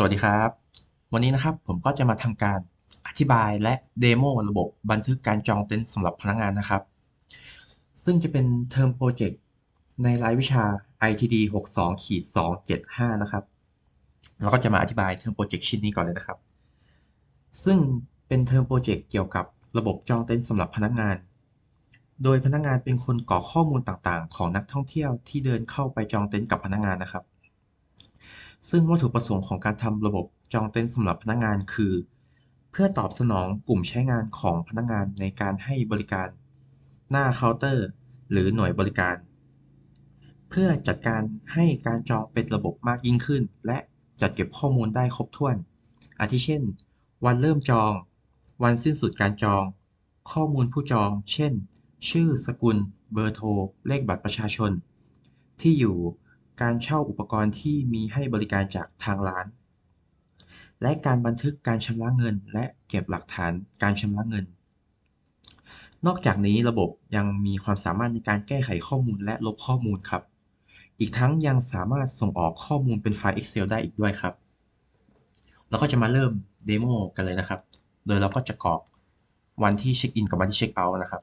สวัสดีครับ วันนี้นะครับผมก็จะมาทำการอธิบายและเดโมระบบบันทึกการจองเต็นท์สำหรับพนักงานนะครับ ซึ่งจะเป็นเทอมโปรเจกต์ในรายวิชา ITD 62ขีด275 นะครับ เราก็จะมาอธิบายเทอมโปรเจกต์ชิ้นนี้ก่อนเลยนะครับ ซึ่งเป็นเทอมโปรเจกต์เกี่ยวกับระบบจองเต็นท์สำหรับพนักงาน โดยพนักงานเป็นคนกรอกข้อมูลต่างๆ ของนักท่องเที่ยวที่เดินเข้าไปจองเต็นท์กับพนักงานนะครับ ซึ่งวัตถุประสงค์ของการทำระบบจองเต็นท์สำหรับพนักงานคือ เพื่อตอบสนองกลุ่มใช้งานของพนักงานในการให้บริการหน้าเคาน์เตอร์ หรือหน่วยบริการ เพื่อจัดการให้การจองเป็นระบบมากยิ่งขึ้น และจัดเก็บข้อมูลได้ครบถ้วน อาทิเช่น วันเริ่มจอง วันสิ้นสุดการจอง ข้อมูลผู้จอง เช่น ชื่อ สกุล เบอร์โทร เลขบัตรประชาชน ที่อยู่ การเช่าอุปกรณ์ที่มีให้บริการจากทางร้าน และการบันทึกการชำระเงิน และเก็บหลักฐานการชำระเงิน นอกจากนี้ระบบยังมีความสามารถในการแก้ไขข้อมูลและลบข้อมูลครับ อีกทั้งยังสามารถส่งออกข้อมูลเป็นไฟล์ Excel ได้อีกด้วยครับเราก็จะมาเริ่มเดโมกันเลยนะครับ โดยเราก็จะกรอกวันที่เช็คอินกับวันที่เช็คเอาท์นะครับ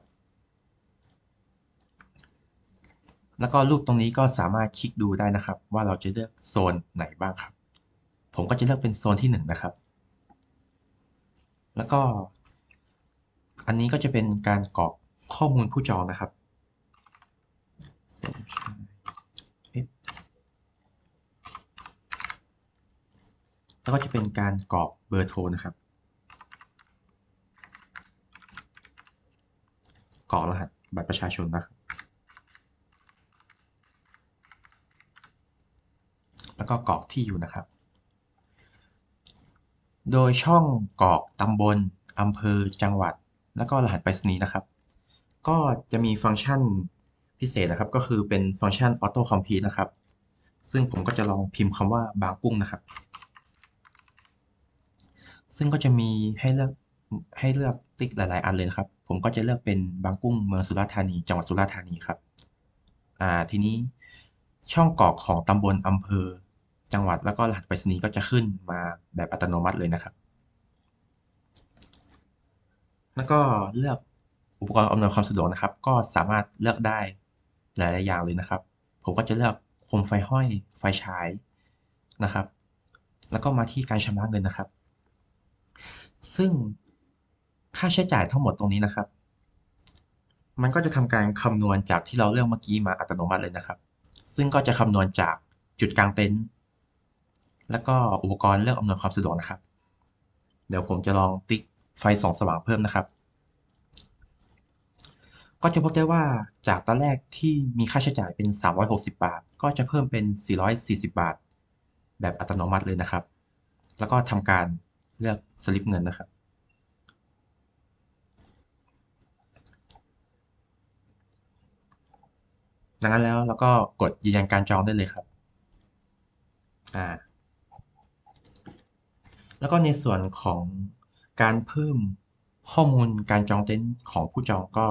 แล้วก็รูปตรงนี้ก็สามารถคลิกดูได้นะครับ ว่าเราจะเลือกโซนไหนบ้างครับ ผมก็จะเลือกเป็นโซนที่ 1 นะครับ แล้วก็ อันนี้ก็จะเป็นการกรอกข้อมูลผู้จองนะครับแล้วก็จะเป็นการกรอกเบอร์โทรนะครับกรอกรหัสบัตรประชาชนนะครับ แล้วก็กรอกที่อยู่นะครับ โดยช่องกรอกตำบลอำเภอ จังหวัด แล้วก็รหัสไปรษณีย์นะครับ ก็จะมีฟังก์ชันพิเศษนะครับ ก็คือเป็นฟังก์ชัน Auto Complete นะครับ ซึ่งผมก็จะลองพิมพ์คำว่าบางกุ้งนะครับ ซึ่งก็จะมีให้เลือกให้เลือกติ๊กหลาย ๆ อันเลยนะครับ ผมก็จะเลือกเป็นบางกุ้งเมืองสุราษฎร์ธานี จังหวัดสุราษฎร์ธานีครับ อ่า ทีนี้ช่องกรอกของตำบลอำเภอ จังหวัดแล้วก็รหัสไปรษณีย์ก็จะขึ้นมาแบบอัตโนมัติเลยนะครับ แล้วก็เลือกอุปกรณ์อำนวยความสะดวกนะครับ ก็สามารถเลือกได้หลายๆอย่างเลยนะครับ ผมก็จะเลือกโคมไฟห้อยไฟฉายนะครับ แล้วก็มาที่การชำระเงินนะครับ ซึ่งค่าใช้จ่ายทั้งหมดตรงนี้นะครับ มันก็จะทำการคำนวณจากที่เราเลือกเมื่อกี้มาอัตโนมัติเลยนะครับ ซึ่งก็จะคำนวณจากจุดกลางเต็นท์ แล้วก็อุปกรณ์เลือกอำนวยความสะดวกนะครับ เดี๋ยวผมจะลองติ๊กไฟส่องสว่างเพิ่มนะครับ ก็จะพบได้ว่าจากตอนแรกที่มีค่าใช้จ่ายเป็น 360 บาท ก็จะเพิ่มเป็น 440 บาท แบบอัตโนมัติเลยนะครับ แล้วก็ทำการเลือกสลิปเงินนะครับดังนั้นแล้วเราก็กดยืนยันการจองได้เลยครับ อ่า แล้วก็ในส่วนของการเพิ่มข้อมูลการจองเต็นท์ของผู้จองก็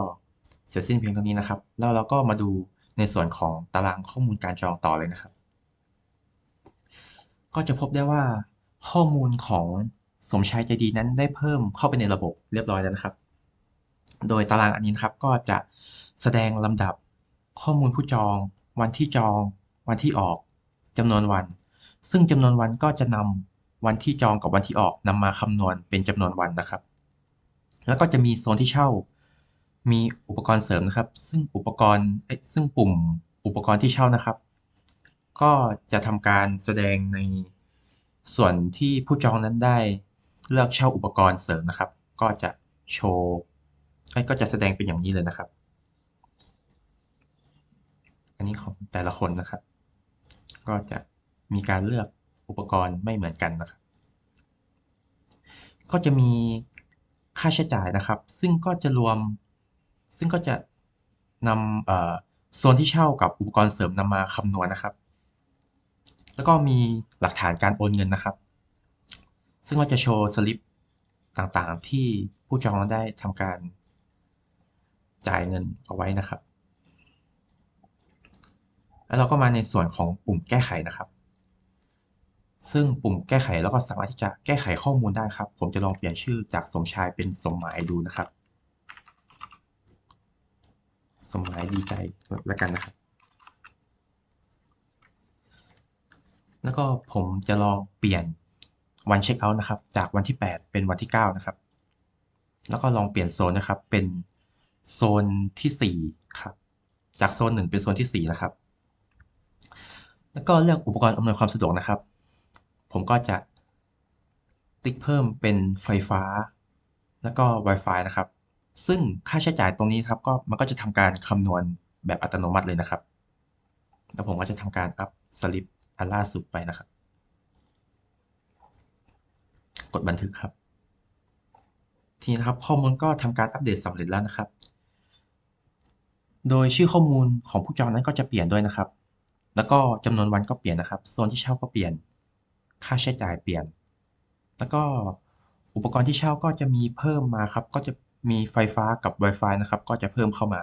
เสร็จสิ้นเพียงเท่านี้นะครับ แล้วเราก็มาดูในส่วนของตารางข้อมูลการจองต่อเลยนะครับ ก็จะพบได้ว่าข้อมูลของสมชายใจดีนั้นได้เพิ่มเข้าไปในระบบเรียบร้อยแล้วนะครับ โดยตารางอันนี้นะครับก็จะแสดงลำดับข้อมูลผู้จอง วันที่จอง วันที่ออกจำนวนวัน ซึ่งจำนวนวันก็จะนำ วันที่จองกับวันที่ออกนำมาคำนวณเป็นจำนวนวันนะครับ แล้วก็จะมีโซนที่เช่า มีอุปกรณ์เสริมนะครับ ซึ่งอุปกรณ์ซึ่งปุ่มอุปกรณ์ที่เช่านะครับ ก็จะทำการแสดงในส่วนที่ผู้จองนั้นได้เลือกเช่าอุปกรณ์เสริมนะครับ ก็จะโชว์ก็จะแสดงเป็นอย่างนี้เลยนะครับ อันนี้ของแต่ละคนนะครับ ก็จะมีการเลือก อุปกรณ์ไม่เหมือนกันนะครับ ก็จะมีค่าใช้จ่ายนะครับ ซึ่งก็จะรวม ซึ่งก็จะนำโซนที่เช่ากับอุปกรณ์เสริมนำมาคำนวณนะครับ แล้วก็มีหลักฐานการโอนเงินนะครับ ซึ่งก็จะโชว์สลิปต่างๆ ที่ผู้จองได้ทำการจ่ายเงินเอาไว้นะครับ แล้วเราก็มาในส่วนของปุ่มแก้ไขนะครับ ซึ่งปุ่มแก้ไขแล้วก็สามารถที่จะแก้ไขข้อมูลได้ครับ ผมจะลองเปลี่ยนชื่อจากสมชายเป็นสมหมายดูนะครับ สมหมายดีใจแล้วกันนะครับ แล้วก็ผมจะลองเปลี่ยนวันเช็คเอาท์นะครับ จากวันที่ 8 เป็นวันที่ 9 นะครับ แล้วก็ลองเปลี่ยนโซนนะครับ เป็นโซนที่ 4 ครับ จากโซน 1 เป็นโซนที่ 4 นะครับ แล้วก็เลือกอุปกรณ์อำนวยความสะดวกนะครับ ผมก็จะติ๊กเพิ่มเป็นไฟฟ้า แล้วก็ Wi-Fi นะครับ ซึ่งค่าใช้จ่ายตรงนี้ครับก็มันก็จะทำการคำนวณแบบอัตโนมัติเลยนะครับ แล้วผมก็จะทำการอัพสลิปอันล่าสุดไปนะครับ กดบันทึกครับ ทีนี้นะครับข้อมูลก็ทำการอัปเดตสำเร็จแล้วนะครับ โดยชื่อข้อมูลของผู้จองนั้นก็จะเปลี่ยนด้วยนะครับ แล้วก็จำนวนวันก็เปลี่ยนนะครับโซนที่เช่าก็เปลี่ยน ค่าใช้จ่ายเปลี่ยน แล้วก็อุปกรณ์ที่เช่าก็จะมีเพิ่มมาครับ ก็จะมีไฟฟ้ากับ Wi-Fi นะครับ ก็จะเพิ่มเข้ามา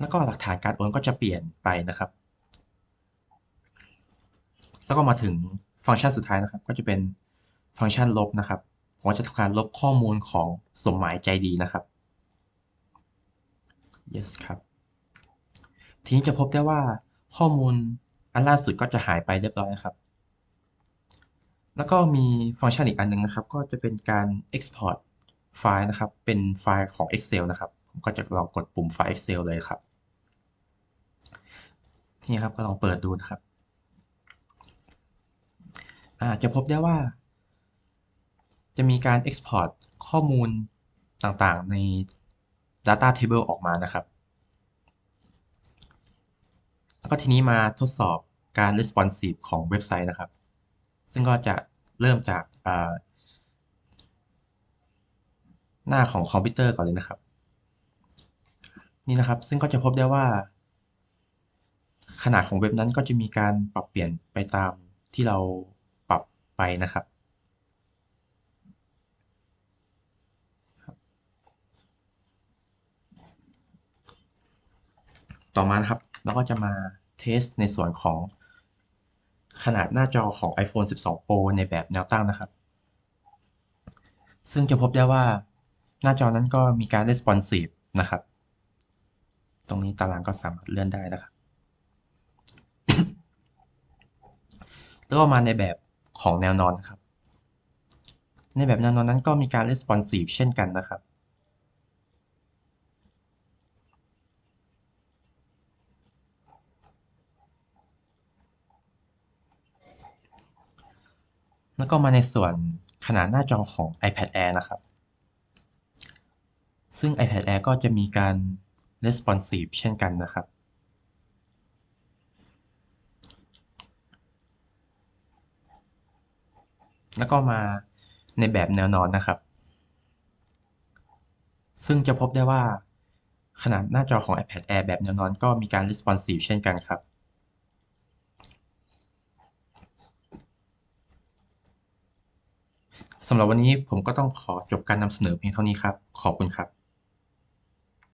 แล้วก็หลักฐานการโอนก็จะเปลี่ยนไปนะครับ แล้วก็มาถึงฟังก์ชันสุดท้ายนะครับ ก็จะเป็นฟังก์ชันลบนะครับ ผมจะทำการลบข้อมูลของสมหมายใจดีนะครับ yes ครับ ทีนี้จะพบได้ว่าข้อมูลอันล่าสุดก็จะหายไปเรียบร้อยนะครับ แล้วก็มีฟังก์ชันอีกอันหนึงนะครับ ก็จะเป็นการ export ไฟล์นะครับ เป็นไฟล์ของ Excel นะครับ ผมก็จะลองกดปุ่มไฟล์ Excel เลยครับ นี่ครับก็ลองเปิดดูนะครับอาจะพบได้ว่า จะมีการ export ข้อมูลต่างๆ ใน data table ออกมานะครับ แล้วก็ทีนี้มาทดสอบการ responsive ของเว็บไซต์นะครับ ซึ่งก็จะเริ่มจากหน้าของคอมพิวเตอร์ก่อนเลยนะครับ นี่นะครับซึ่งก็จะพบได้ว่า ขนาดของเว็บนั้นก็จะมีการปรับเปลี่ยนไปตามที่เราปรับไปนะครับ ต่อมานะครับเราก็จะมาเทสในส่วนของ ขนาดหน้าจอของ iPhone 12 Pro ในแบบแนวตั้งนะครับ ซึ่งจะพบได้ว่าหน้าจอนั้นก็มีการ responsive นะครับ ตรงนี้ตารางก็สามารถเลื่อนได้นะครับ แล้วก็มาในแบบของแนวนอนครับ ในแบบแนวนอนนั้นก็มีการ responsive เช่นกันนะครับ แล้วก็มาในส่วนขนาดหน้าจอของ iPad Air นะครับ ซึ่ง iPad Air ก็จะมีการ responsive เช่นกันนะครับ แล้วก็มาในแบบแนวนอนนะครับ ซึ่งจะพบได้ว่าขนาดหน้าจอของ iPad Air แบบแนวนอนก็มีการ responsive เช่นกันครับ สำหรับวันนี้ผมก็ต้องขอจบการนำเสนอเพียงเท่านี้ครับ ขอบคุณครับ